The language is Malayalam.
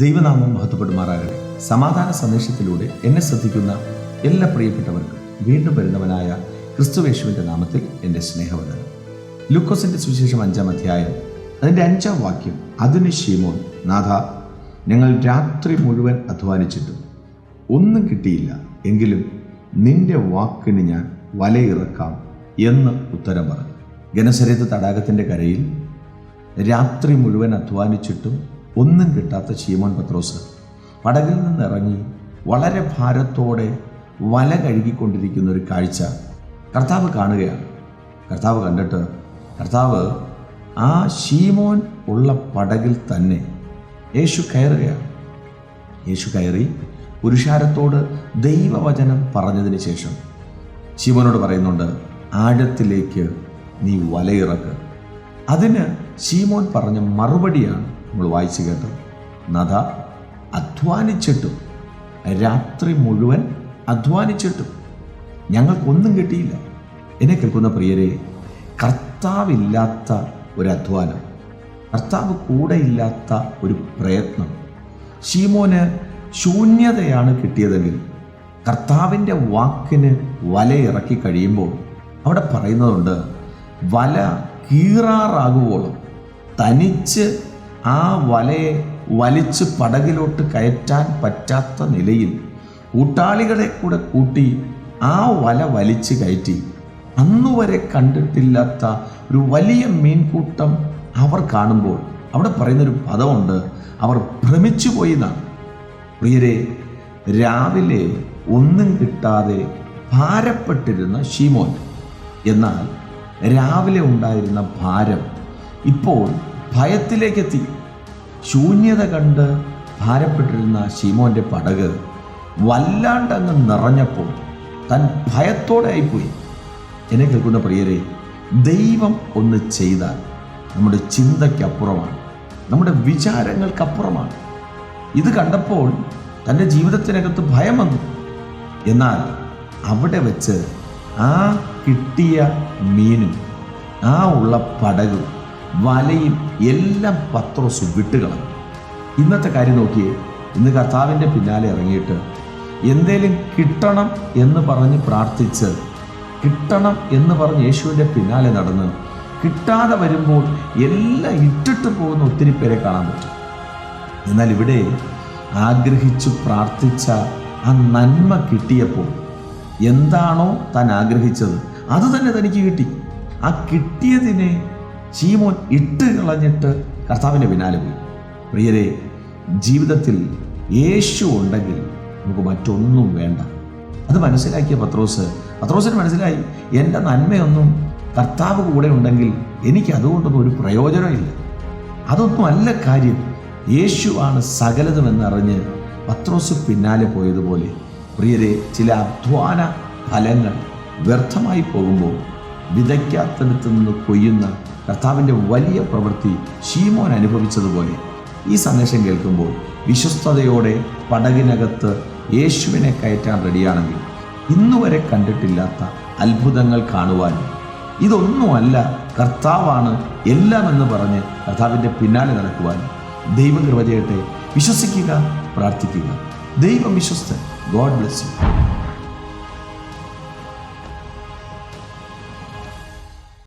ദൈവനാമം മഹത്വപ്പെടുമാറാകട്ടെ. സമാധാന സന്ദേശത്തിലൂടെ എന്നെ ശ്രദ്ധിക്കുന്ന എല്ലാ പ്രിയപ്പെട്ടവർക്കും വീണ്ടും വരുന്നവനായ ക്രിസ്തുവേശുവിന്റെ നാമത്തിൽ എന്റെ സ്നേഹവന്ദനം. ലൂക്കോസിന്റെ സുവിശേഷം അഞ്ചാം അധ്യായം അതിന്റെ അഞ്ചാം വാക്യം അതിന് ഷീമോൻ നാഥ ഞങ്ങൾ രാത്രി മുഴുവൻ അധ്വാനിച്ചിട്ടും ഒന്നും കിട്ടിയില്ല. എങ്കിലും നിന്റെ വാക്കിന് ഞാൻ വലയിറക്കാം എന്ന് ഉത്തരം പറഞ്ഞു. ഗനസരത്ത് തടാകത്തിന്റെ കരയിൽ രാത്രി മുഴുവൻ അധ്വാനിച്ചിട്ടും ഒന്നും കിട്ടാത്ത ശീമോൻ പത്രോസ് പടകിൽ നിന്നിറങ്ങി വളരെ ഭാരത്തോടെ വല കഴുകിക്കൊണ്ടിരിക്കുന്ന ഒരു കാഴ്ച കർത്താവ് കാണുകയാണ്. കർത്താവ് കണ്ടിട്ട് കർത്താവ് ആ ശീമോൻ ഉള്ള പടകിൽ തന്നെ യേശു കയറുകയാണ്. യേശു കയറി പുരുഷാരത്തോട് ദൈവവചനം പറഞ്ഞതിന് ശേഷം ശീമോനോട് പറയുന്നുണ്ട് ആഴത്തിലേക്ക് നീ വലയിറക്ക്. അതിന് ശീമോൻ പറഞ്ഞ മറുപടിയാണ് നമ്മൾ വായിച്ചു കേട്ടത് നദ അധ്വാനിച്ചിട്ടും രാത്രി മുഴുവൻ അധ്വാനിച്ചിട്ടും ഞങ്ങൾക്കൊന്നും കിട്ടിയില്ല. എന്നെ കേൾക്കുന്ന പ്രിയരെ കർത്താവില്ലാത്ത ഒരു അധ്വാനം കർത്താവ് കൂടെ ഇല്ലാത്ത ഒരു പ്രയത്നം ഷീമോന് ശൂന്യതയാണ് കിട്ടിയതെങ്കിൽ കർത്താവിന്റെ വാക്കിന് വലയിറക്കി കഴിയുമ്പോൾ അവിടെ പറയുന്നതുണ്ട് വല കീറാറാകുവോളം തനിച്ച് ആ വലയെ വലിച്ചു പടകിലോട്ട് കയറ്റാൻ പറ്റാത്ത നിലയിൽ കൂട്ടാളികളെ കൂടെ കൂട്ടി ആ വല വലിച്ചു കയറ്റി. അന്നുവരെ കണ്ടിട്ടില്ലാത്ത ഒരു വലിയ മീൻകൂട്ടം അവർ കാണുമ്പോൾ അവിടെ പറയുന്നൊരു പദമുണ്ട്. അവർ ഭ്രമിച്ചു പോയി എന്നാണ്. പ്രിയരെ രാവിലെ ഒന്നും കിട്ടാതെ ഭാരപ്പെട്ടിരുന്ന ഷീമോൻ എന്നാൽ രാവിലെ ഉണ്ടായിരുന്ന ഭാരം ഇപ്പോൾ ഭയത്തിലേക്കെത്തി. ശൂന്യത കണ്ട് ഭാരപ്പെട്ടിരുന്ന ഷീമോന്റെ പടക് വല്ലാണ്ടങ്ങ് നിറഞ്ഞപ്പോൾ തൻ ഭയത്തോടെ ആയിപ്പോയി. എന്നെ കേൾക്കുന്ന പ്രിയരെ ദൈവം ഒന്ന് ചെയ്താൽ നമ്മുടെ ചിന്തയ്ക്കപ്പുറമാണ് നമ്മുടെ വിചാരങ്ങൾക്കപ്പുറമാണ്. ഇത് കണ്ടപ്പോൾ തന്റെ ജീവിതത്തിനകത്ത് ഭയം വന്നു. എന്നാൽ അവിടെ വെച്ച് ആ കിട്ടിയ മീനും ആ ഉള്ള പടകും വലയും എല്ലാം പത്രോസ് വിട്ടുകളഞ്ഞു. ഇന്നത്തെ കാര്യം നോക്കിയേ ഇന്ന് കർത്താവിന്റെ പിന്നാലെ ഇറങ്ങിയിട്ട് എന്തേലും കിട്ടണം എന്ന് പറഞ്ഞ് പ്രാർത്ഥിച്ച് കിട്ടണം എന്ന് പറഞ്ഞ് യേശുവിന്റെ പിന്നാലെ നടന്ന് കിട്ടാതെ വരുമ്പോൾ എല്ലാം ഇട്ടിട്ട് പോകുന്ന ഒത്തിരി പേരെ കാണാൻ പറ്റും. എന്നാൽ ഇവിടെ ആഗ്രഹിച്ചു പ്രാർത്ഥിച്ച ആ നന്മ കിട്ടിയപ്പോൾ എന്താണോ താൻ ആഗ്രഹിച്ചത് അത് തന്നെ തനിക്ക് കിട്ടി. ആ കിട്ടിയതിനെ ചീമോൻ ഇട്ട് കളഞ്ഞിട്ട് കർത്താവിന്റെ പിന്നാലെ പോയി. പ്രിയരെ ജീവിതത്തിൽ യേശു ഉണ്ടെങ്കിൽ നമുക്ക് മറ്റൊന്നും വേണ്ട. അത് മനസ്സിലാക്കിയ പത്രോസ് പത്രോസിന് മനസ്സിലായി എന്റെ നന്മയൊന്നും കർത്താവ് കൂടെ ഉണ്ടെങ്കിൽ എനിക്ക് അതുകൊണ്ടൊന്നും ഒരു പ്രയോജനമില്ല അതൊന്നും അല്ല കാര്യം. യേശുവാണ് സകലതുമെന്നറിഞ്ഞ് പത്രോസ് പിന്നാലെ പോയതുപോലെ. പ്രിയരെ ചില അധ്വാന ഫലങ്ങൾ വ്യർത്ഥമായി പോകുമ്പോൾ വിതയ്ക്കാത്തടുത്ത് നിന്ന് കൊയ്യുന്ന കർത്താവിന്റെ വലിയ പ്രവൃത്തി ഷീമോൻ അനുഭവിച്ചതുപോലെ ഈ സന്ദേശം കേൾക്കുമ്പോൾ വിശ്വസ്തയോടെ പടകിനകത്ത് യേശുവിനെ കയറ്റാൻ റെഡിയാണെങ്കിൽ ഇന്നുവരെ കണ്ടിട്ടില്ലാത്ത അത്ഭുതങ്ങൾ കാണുവാനും ഇതൊന്നുമല്ല കർത്താവാണ് എല്ലാം എന്ന് പറഞ്ഞ് കർത്താവിന്റെ പിന്നാലെ നടക്കുവാനും ദൈവം കൃപ ചെയ്യട്ടെ. വിശ്വസിക്കുക പ്രാർത്ഥിക്കുക. ദൈവം വിശ്വസ്തൻ ഗോഡ് ബ്ലെസ് യു.